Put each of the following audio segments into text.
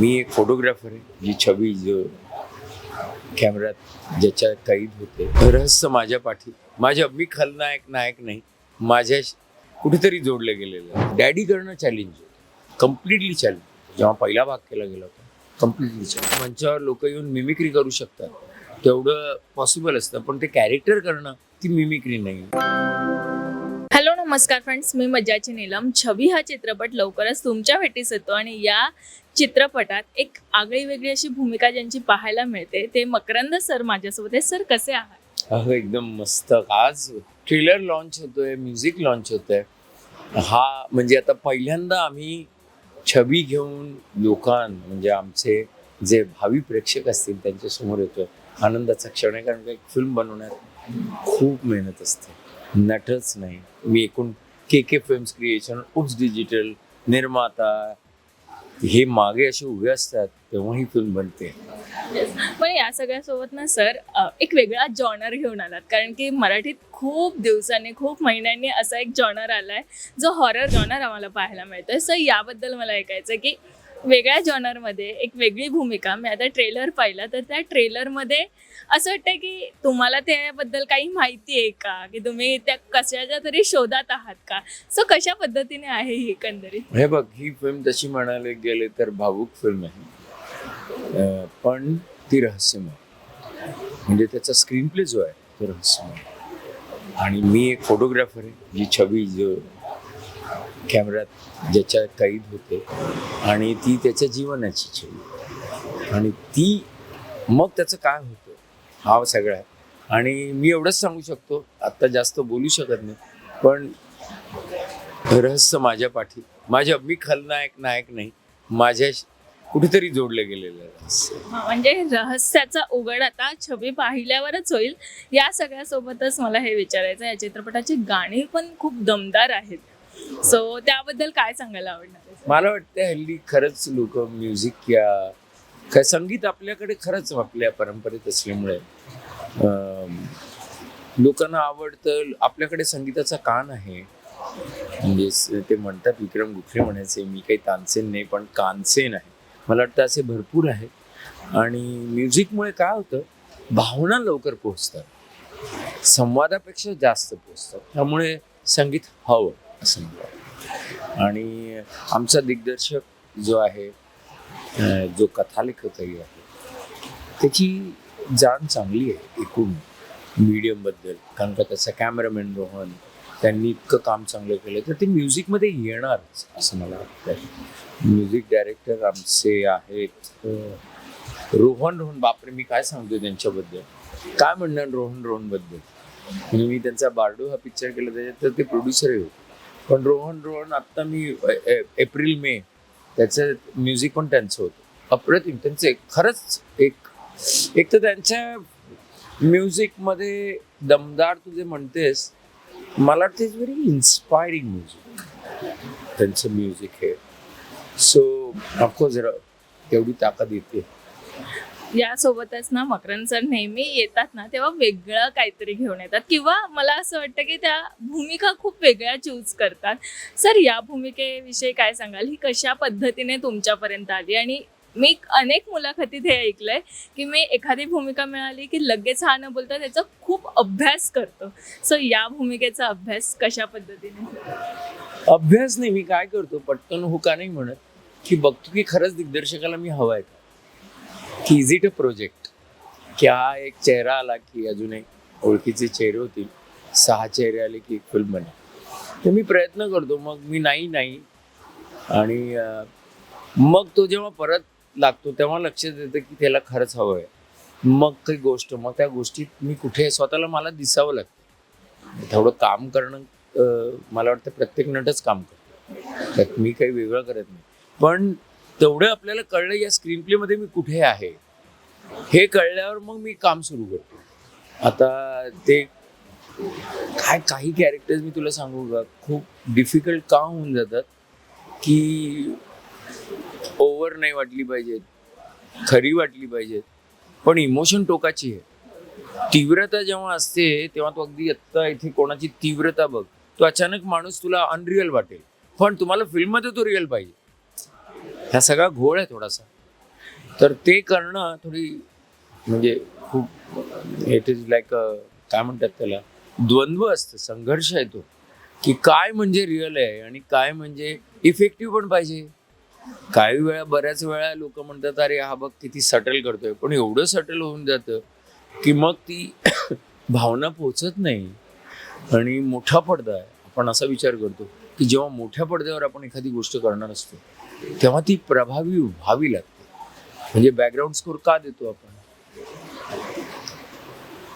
मी एक फोटोग्राफर आहे जी छबी जो कॅमेऱ्यात ज्याच्या कैद होते. रहस्य माझ्या पाठी माझ्या मी खलनायक नायक नाही. माझ्या कुठेतरी जोडलं गेलेलं आहे. डॅडी करणं चॅलेंज कम्प्लिटली चॅलेंज जेव्हा पहिला भाग केला गेला होता कम्प्लिटली चॅलेंज मंचावर लोक येऊन मिमिक्री करू शकतात. तेवढं पॉसिबल असतं पण ते कॅरेक्टर करणं ती मिमिक्री नाही. आहे नमस्कार फ्रेंड्स मी मज्जाची नीलम. छवी हा चित्रपट लवकरच तुमच्या भेटीस येतो आणि या चित्रपटात एक आगळी वेगळी अशी भूमिका ज्यांची पाहायला मिळते ते मकरंद सर माझ्यासोबत आहे सर कसे आहात? अहो एकदम मस्त. आज ट्रेलर लॉन्च होतोय म्युझिक लॉन्च होतोय. हा म्हणजे आता पहिल्यांदा आम्ही छबी घेऊन लोकां म्हणजे आमचे जे भावी प्रेक्षक असतील त्यांच्यासमोर येतोय. आनंदाचा क्षण आहे कारण का एक फिल्म बनवण्यात खूप मेहनत असते. नटच नाही. मी एकूण के के फिल्म्स क्रिएशन उप्स डिजिटल निर्माता हे मागे असे उभे असतात तेव्हा ही फिल्म बनते. पण या सगळ्यासोबत ना सर एक वेगळा जॉनर घेऊन आलात. कारण की मराठीत खूप दिवसांनी खूप महिन्यांनी असा एक जॉनर आलाय जो हॉरर जॉनर आम्हाला पाहायला मिळतोय. सर याबद्दल मला ऐकायचं की वेगळ्या जॉनरमध्ये एक वेगळी भूमिका. मी आता ट्रेलर पाहिला तर त्या ट्रेलरमध्ये असं वाटतं की तुम्हाला त्याबद्दल काही माहिती आहे का? की तुम्ही त्या कशाच्या तरी शोधात आहात का? सो कशा पद्धतीने आहे ही एकंदरीत? हे बघ ही फिल्म तशी म्हणायला गेले तर भावूक फिल्म आहे. पण ती रहस्यमय. म्हणजे त्याचा स्क्रीन प्ले जो आहे तो रहस्यमय. आणि मी एक फोटोग्राफर आहे जी छबी जो कॅमेऱ्यात ज्याच्या कैद होते आणि ती त्याच्या जीवनाची छवी आणि ती मग त्याचं काय होतं? हा सगळा. आहे आणि मी एवढंच सांगू शकतो आत्ता जास्त बोलू शकत नाही पण रहस्य माझ्या पाठी माझ्या मी खलनायक नायक नाही. माझ्या कुठेतरी जोडलं गेलेलं रहस्य. म्हणजे रहस्याचा उघड आता छबी पाहिल्यावरच होईल. या सगळ्यासोबतच मला हे विचारायचं आहे, या चित्रपटाची गाणी पण खूप दमदार आहेत. सो त्याबद्दल काय सांगायला आवडणार मला वाटतं हल्ली खरंच लोक म्युझिक या काय संगीत आपल्याकडे खरंच आपल्या परंपरेत असल्यामुळे लोकांना आवडतं आपल्याकडे संगीताचा कान आहे. म्हणजे ते म्हणतात विक्रम गुखले म्हणायचे मी काही तानसेन नाही पण कानसेन आहे. मला वाटतं असे भरपूर आहेत आणि म्युझिकमुळे काय होतं भावना लवकर पोहोचतात. संवादापेक्षा जास्त पोहोचतात. त्यामुळे संगीत हवं. असं. आणि आमचा दिग्दर्शक जो आहे जो कथालेखकही आहे त्याची जाण चांगली आहे एकूण मीडियमबद्दल कारण का त्याचा कॅमेरामॅन रोहन त्यांनी इतकं काम चांगलं केलं तर ते म्युझिकमध्ये येणारच असं मला वाटतं म्युझिक डायरेक्टर आमचे आहेत रोहन रोहन बापरे मी काय सांगतो त्यांच्याबद्दल? काय म्हणणार रोहन रोहनबद्दल? म्हणजे मी त्यांचा बारडो हा पिक्चर केला त्याच्यात तर ते प्रोड्युसरही होते पण रोहन रोहन आत्ता मी ए- ए- एप्रिल मे त्याचं म्युझिक पण त्यांचं होतं. अप्रतिम त्यांचं एक खरंच एक एक तर त्यांच्या म्युझिकमध्ये दमदार तू जे म्हणतेस मला वाटतं इज व्हेरी इन्स्पायरिंग म्युझिक त्यांचं म्युझिक हे. सो ऑफकोर्स तेवढी ताकद येते. यासोबतच ना मकरंद सर नेहमी येतात ना तेव्हा वेगळं काहीतरी घेऊन येतात. किंवा मला असं वाटतं की त्या भूमिका खूप वेगळ्या चूज करतात. सर या भूमिकेविषयी काय सांगाल? ही कशा पद्धतीने तुमच्यापर्यंत आली? आणि मी अनेक मुलाखतीत हे ऐकलंय की मी एखादी भूमिका मिळाली की लगेच हा न बोलता त्याचा खूप अभ्यास करतो. सो या भूमिकेचा अभ्यास कशा पद्धतीने? अभ्यास नाही मी काय करतो? पटकन हुका नाही म्हणत. की बघतो की खरंच दिग्दर्शकाला मी हवा आहे का? की इज इट अ प्रोजेक्ट की हा एक चेहरा आला की अजून एक ओळखीचे चेहरे होतील? सहा चेहरे आले की एक फिल्म बनेल. तर मी प्रयत्न करतो. मग मी नाही नाही. आणि मग तो जेव्हा परत लागतो तेव्हा लक्षात येतं की त्याला खरंच हवं आहे. मग काही गोष्ट मग त्या गोष्टीत मी कुठे स्वतःला मला दिसावं लागतं. थोडं काम करणं मला वाटतं प्रत्येक नटच काम करतो. त्यात मी काही वेगळं करत नाही. पण तेवढं आपल्याला कळलं या स्क्रीन प्लेमध्ये मी कुठे आहे. हे कळल्यावर मग मी काम सुरू करतो. आता ते काय काही कॅरेक्टर्स मी तुला सांगू का? खूप डिफिकल्ट का होऊन जातात की ओव्हर नाही वाटली पाहिजेत खरी वाटली पाहिजेत पण इमोशन टोकाची आहे. तीव्रता जेव्हा असते तेव्हा तू अगदी आत्ता इथे कोणाची तीव्रता बघ तो अचानक माणूस तुला अनरिअल वाटेल. पण तुम्हाला फिल्ममध्ये तो रिअल पाहिजे. ह्या सगळा घोळ आहे थोडासा. तर ते करणं थोडी म्हणजे खूप इट इज लाईक काय म्हणतात त्याला? द्वंद्व असतं संघर्ष आहे तो. की काय म्हणजे रिअल आहे आणि काय म्हणजे इफेक्टिव्ह पण पाहिजे. काही वेळा बऱ्याच वेळा लोक म्हणतात अरे हा बघ किती सटल करतोय. पण एवढं सटल होऊन जातं की मग ती भावना पोचत नाही. आणि मोठा पडदा आहे. आपण असा विचार करतो की जेव्हा मोठ्या पडद्यावर आपण एखादी गोष्ट करणार असतो तेव्हा ती प्रभावी व्हावी लागते. म्हणजे बॅकग्राऊंड स्कोर का देतो आपण?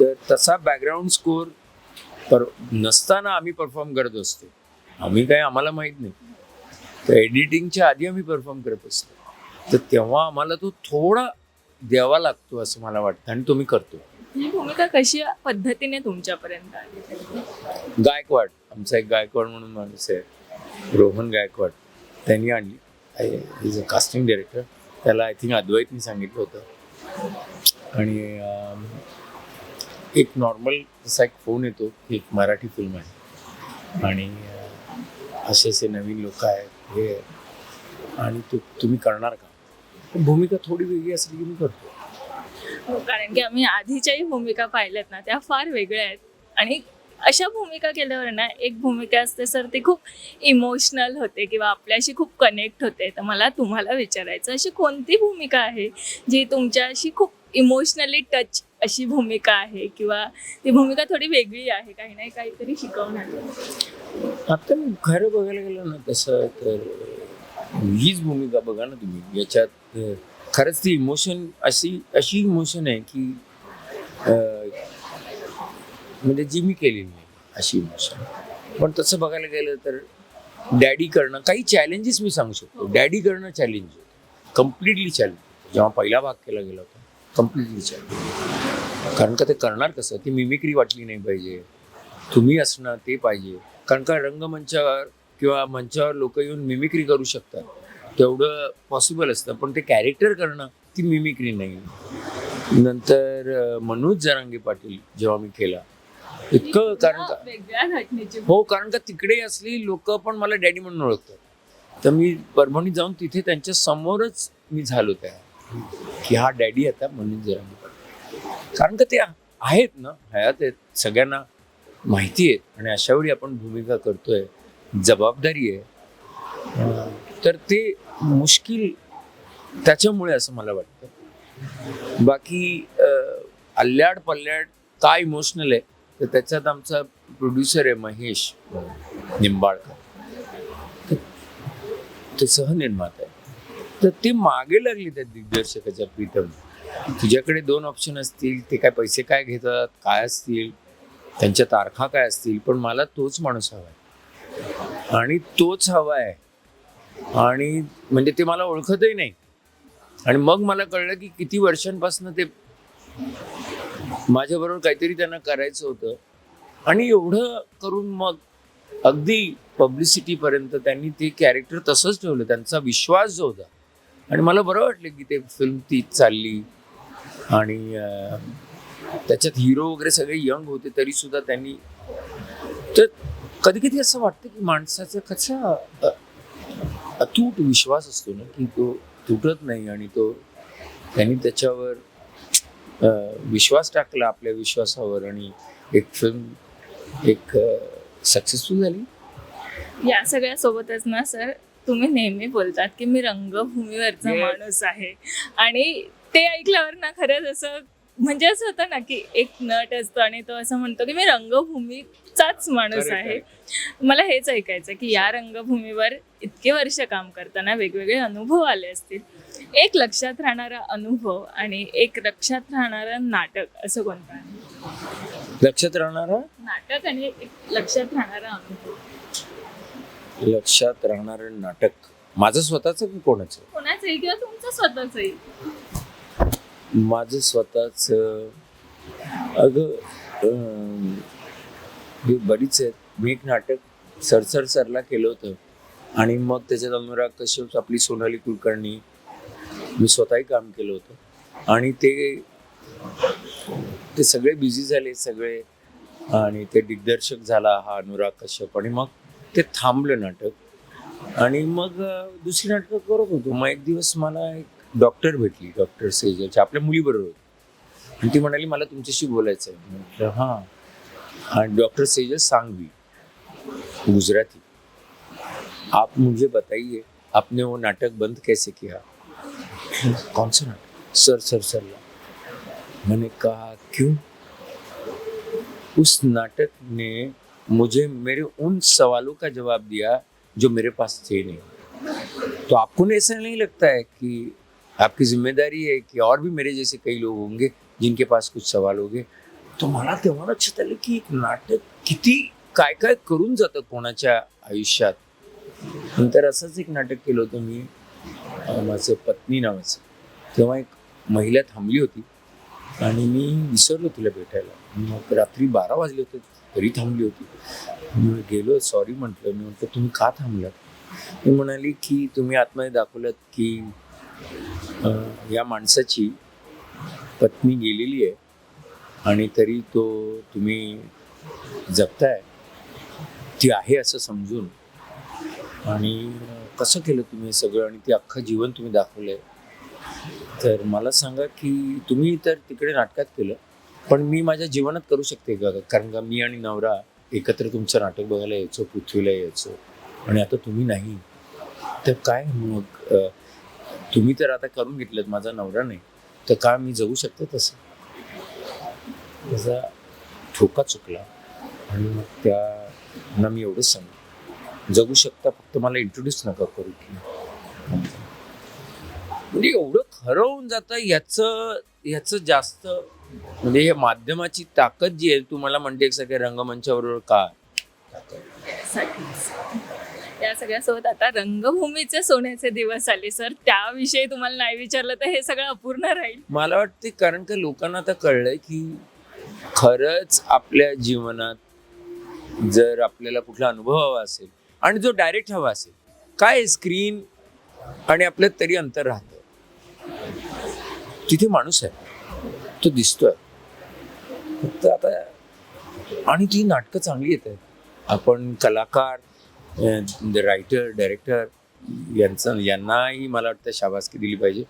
तर तसा बॅकग्राऊंड स्कोर पर नसताना आम्ही परफॉर्म करत असतो. आम्ही काय आम्हाला माहीत नाही. तर एडिटिंगच्या आधी आम्ही परफॉर्म करत असतो. तर तेव्हा आम्हाला तो थोडा द्यावा लागतो असं मला वाटतं आणि तो मी करतो. ही भूमिका कशी पद्धतीने तुमच्यापर्यंत आली? गायकवाड. आमचा एक गायकवाड म्हणून माणूस आहे. रोहन गायकवाड. त्यांनी आणली. इज अ कास्टिंग डिरेक्टर त्याला आय थिंक अद्वैतनी सांगितलं होतं. आणि um, एक नॉर्मल असा एक फोन येतो की एक मराठी फिल्म आहे. आणि uh, असे असे नवीन लोक आहेत हे आणि तू तुम्ही करणार का? भूमिका थोडी वेगळी असली की मी करतो. हो, कारण की आम्ही आधीच्याही भूमिका पाहिल्यात ना त्या फार वेगळ्या आहेत. आणि अशा भूमिका केल्यावर ना एक भूमिका असते सर ती खूप इमोशनल होते किंवा आपल्याशी खूप कनेक्ट होते. तर मला तुम्हाला विचारायचं अशी कोणती भूमिका आहे जी तुमच्याशी खूप इमोशनली टच अशी भूमिका आहे? किंवा ती भूमिका थोडी वेगळी आहे काही नाही काहीतरी शिकवणार. आता मी खरं बघायला गेलं ना तसं तर हीच भूमिका बघा ना तुम्ही. याच्यात खरंच ती इमोशन अशी अशी इमोशन आहे की म्हणजे जी मी केलेली नाही अशी इमोशन पण तसं बघायला गेलं तर डॅडी करणं काही चॅलेंजेस मी सांगू शकतो. डॅडी करणं चॅलेंज होतं. कम्प्लिटली चॅलेंज जेव्हा पहिला भाग केला गेला होता कम्प्लिटली चॅलेंज कारण का ते करणार कसं? ती मिमिक्री वाटली नाही पाहिजे. तुम्ही असणं ते पाहिजे. कारण का रंगमंचावर किंवा मंचावर लोक येऊन मिमिक्री करू शकतात. तेवढं पॉसिबल असतं. पण ते कॅरेक्टर करणं ती मिमिक्री नाही. नंतर मनोज जरांगे पाटील जेव्हा मी केला इतकं कारण का वेगळ्या घटनेची हो कारण का तिकडे असली लोक पण मला डॅडी म्हणून ओळखतात. तर मी परभणीत जाऊन तिथे त्यांच्या समोरच मी झालो त्या. की हा डॅडी आता जरांगे पाटील कारण का ते आहेत ना हयात आहेत सगळ्यांना माहिती आहेत आणि अशा वेळी आपण भूमिका करतोय जबाबदारी आहे. तर ते मुश्किल त्याच्यामुळे असं मला वाटतं. बाकी अं, अल्ल्याड पल्ल्याड काय इमोशनल आहे तर त्याच्यात आमचा प्रोड्युसर आहे महेश निंबाळकर. ते- ते सहनिर्माता आहे. तर ते मागे लागले त्या दिग्दर्शकाच्या प्रीतम तुझ्याकडे दोन ऑप्शन असतील ते काय पैसे काय घेतात काय असतील त्यांच्या तारखा काय असतील पण मला तोच माणूस हवा आहे. आणि तोच हवा आहे. आणि म्हणजे ते मला ओळखतही नाही. आणि मग मला कळलं की किती वर्षांपासून ते माझ्याबरोबर काहीतरी त्यांना करायचं होतं. आणि एवढं करून मग अगदी पब्लिसिटीपर्यंत त्यांनी ते कॅरेक्टर तसंच ठेवलं. त्यांचा विश्वास जो होता. आणि मला बरं वाटलं की ते फिल्म तीच चालली. आणि त्याच्यात हिरो वगैरे सगळे यंग होते तरी सुद्धा त्यांनी तर कधी कधी असं वाटतं की माणसाचा कसा अतूट विश्वास असतो ना की तो तुटत नाही आणि तो त्यांनी त्याच्यावर विश्वास टाकला आपल्या विश्वासावर आणि एक फिल्म एक सक्सेसफुल झाली. या सगळ्या सोबतच ना सर तुम्ही नेहमी बोलतात की मी रंगभूमीवरचा. माणूस आहे. आणि ते ऐकल्यावर ना खरंच असं म्हणजे असं होतं ना की एक नट असतो आणि तो असं म्हणतो की मी रंगभूमीचाच माणूस आहे. मला हेच ऐकायचं की या रंगभूमीवर इतके वर्ष काम करताना वेगवेगळे अनुभव आले असतील. एक लक्षात राहणारा अनुभव आणि एक लक्षात राहणारं नाटक असं कोणतं आहे? लक्षात राहणारा? नाटक आणि एक लक्षात राहणारा अनुभव. लक्षात राहणारं नाटक. माझं स्वतःचं की कोणाचं? कोणाचंही किंवा तुमचं स्वतःचंही? माझं स्वतःच अगं अं, हे बरीच आहेत. मी एक नाटक सरसर सरला केलं होतं. आणि मग त्याच्यात अनुराग कश्यप आपली सोनाली कुलकर्णी मी स्वतःही काम केलं होतं. आणि ते ते सगळे बिझी झाले सगळे. आणि ते दिग्दर्शक झाला हा अनुराग कश्यप. आणि मग ते थांबलं नाटक. आणि मग दुसरी नाटकं करत होतो. मग एक दिवस मला एक डॉक्टर भेटली डॉक्टर सेजलची. आपल्या मुलीबरोबर होती. आणि ती म्हणाली मला तुमच्याशी बोलायचं आहे म्हटलं हां. आणि डॉक्टर सेजल सांगवी गुजराती आप मुझे बताइए आपने वो नाटक बंद कैसे किया? कौन सा नाटक सर सर सर मैंने कहा, क्यों? उस नाटक ने मुझे मेरे उन सवालों का जवाब दिया जो मेरे पास थे नहीं। तो आपको नहीं ऐसा नहीं लगता है कि आपकी ज़िम्मेदारी है कि और भी मेरे जैसे कई लोग होंगे जिनके पास कुछ सवाल होंगे? तो मला लक्षात आलं की एक नाटक किती काय काय करून जातं कोणाच्या आयुष्यात। नंतर असंच एक नाटक केलं होतं मी. माझं पत्नी नावाचं. तेव्हा एक महिला थांबली होती आणि मी विसरलो तिला भेटायला. मग रात्री बारा वाजले होते तरी थांबली होती. मी गेलो सॉरी म्हटलं. मी म्हटलं तुम्ही का थांबलात? मी म्हणाली की तुम्ही आतमध्ये दाखवलं की या माणसाची पत्नी गेलेली आहे आणि तरी तो तुम्ही जगताय. ती आहे असं समजून. आणि कसं केलं तुम्ही हे सगळं आणि ते अख्खं जीवन तुम्ही दाखवलंय? तर मला सांगा की तुम्ही तर तिकडे नाटकात केलं पण मी माझ्या जीवनात करू शकते का? कारण का मी आणि नवरा एकत्र तुमचं नाटक बघायला यायचो पृथ्वीला यायचो आणि आता तुम्ही नाही. तर काय मग? तुम्ही तर आता करून घेतलं माझा नवरा नाही. तर का मी जगू शकतो तसं? त्याचा ठोका चुकला आणि मग त्यांना मी एवढंच सांगतो जगू शकता फक्त मला इंट्रोड्यूस नका करू. की म्हणजे एवढं खरं होऊन जातं याचं याचं जास्त म्हणजे या माध्यमाची ताकद जी आहे तुम्हाला म्हणते एक सगळ्या रंगमंचाबरोबर का? या सगळ्यासोबत आता रंगभूमीचे सोन्याचे दिवस आले सर. त्याविषयी तुम्हाला नाही विचारलं तर हे सगळं अपूर्ण राहील. मला वाटते कारण का लोकांना आता कळलंय की खरंच आपल्या जीवनात जर आपल्याला कुठला अनुभव हवा असेल आणि जो डायरेक्ट हवा असेल काय स्क्रीन आणि आपलं तरी अंतर राहतं? तिथे माणूस आहे तो दिसतोय. फक्त आता आणि ती नाटकं चांगली येत आहेत. आपण कलाकार रायटर डायरेक्टर यांचं यांनाही मला वाटतं शाबासकी दिली पाहिजे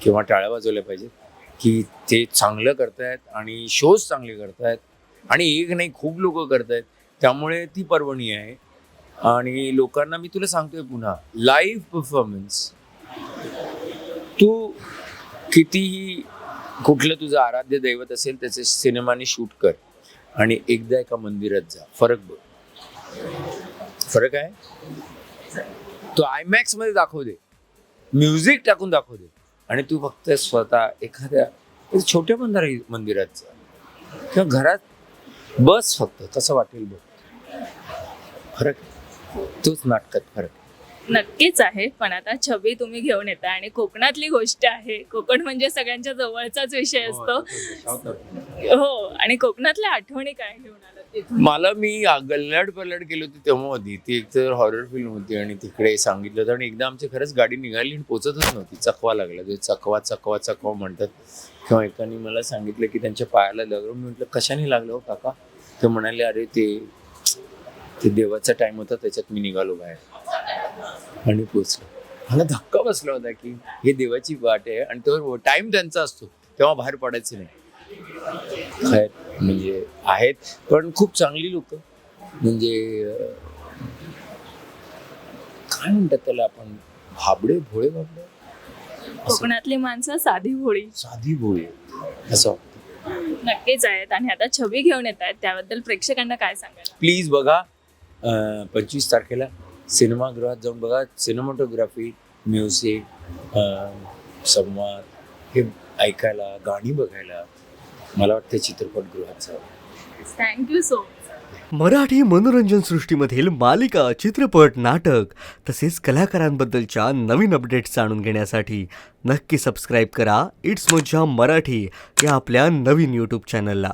किंवा टाळ्या वाजवल्या पाहिजे की ते चांगलं करतायत आणि शोज चांगले करतायत. आणि एक नाही खूप लोक करतायत. त्यामुळे ती पर्वणी आहे. आणि लोकांना मी तुला सांगतोय पुन्हा लाईव्ह परफॉर्मन्स तू कितीही कुठलं तुझं आराध्य दैवत असेल त्याचे सिनेमाने शूट कर आणि एकदा एका मंदिरात जा. फरक बघ. फरक आहे? तो आयमॅक्समध्ये दाखव दे. म्युझिक टाकून दाखव दे. आणि तू फक्त स्वतः एखाद्या छोट्या मंदिर मंदिरात जा. किंवा घरात बस फक्त कसं वाटेल बघ. फरक आहे. तोच नाटकात फरक. नक्कीच आहे पण आता छबी तुम्ही घेऊन येता आणि कोकणातली गोष्ट आहे. कोकण म्हणजे सगळ्यांच्या जवळचाच विषय असतो. हो आणि कोकणातल्या आठवणी काय घेऊन तिथून? मला मी गल्लाड पल्लाड गेलो होती तेव्हा होती ती एक तर हॉरर फिल्म होती आणि तिकडे सांगितलं होतं आणि एकदा आमची खरंच गाडी निघाली आणि पोचतच नव्हती. चकवा लागला. ते चकवा चकवा चकवा म्हणतात. किंवा एकाने मला सांगितलं की त्यांच्या पायाला लागलं मी म्हटलं कशाने लागलं हो काका? ते म्हणाले अरे ते ते देवाचा टाइम होता त्याच्यात मी निघालो बाहेर. आणि पोचलो मला धक्का बसला होता की हे देवाची वाट आहे आणि तो टाइम त्यांचा असतो तेव्हा बाहेर पडायचं नाही. खैर म्हणजे आहेत पण खूप चांगली लोक. म्हणजे काय म्हणतात त्याला आपण? भाबडे भोळे भाबडे? कोकणातली माणसं साधी भोळी. साधी भोळे. असं वाटतं. नक्कीच आहेत. आणि आता छबी घेऊन येत आहेत. त्याबद्दल प्रेक्षकांना काय सांगाल? प्लीज बघा. पंचवीस तारखेला सिनेमागृहात जाऊन बघा. सिनेमॅटोग्राफी म्युझिक संवाद हे ऐकायला गाणी बघायला मला वाटतं चित्रपटगृहात जावं. थँक्यू सो मच मराठी मनोरंजन सृष्टीमधील मालिका चित्रपट नाटक तसेच कलाकारांबद्दलच्या नवीन अपडेट्स जाणून घेण्यासाठी नक्की सबस्क्राईब करा. इट्स मज्जा मराठी या आपल्या नवीन यूट्यूब चॅनलला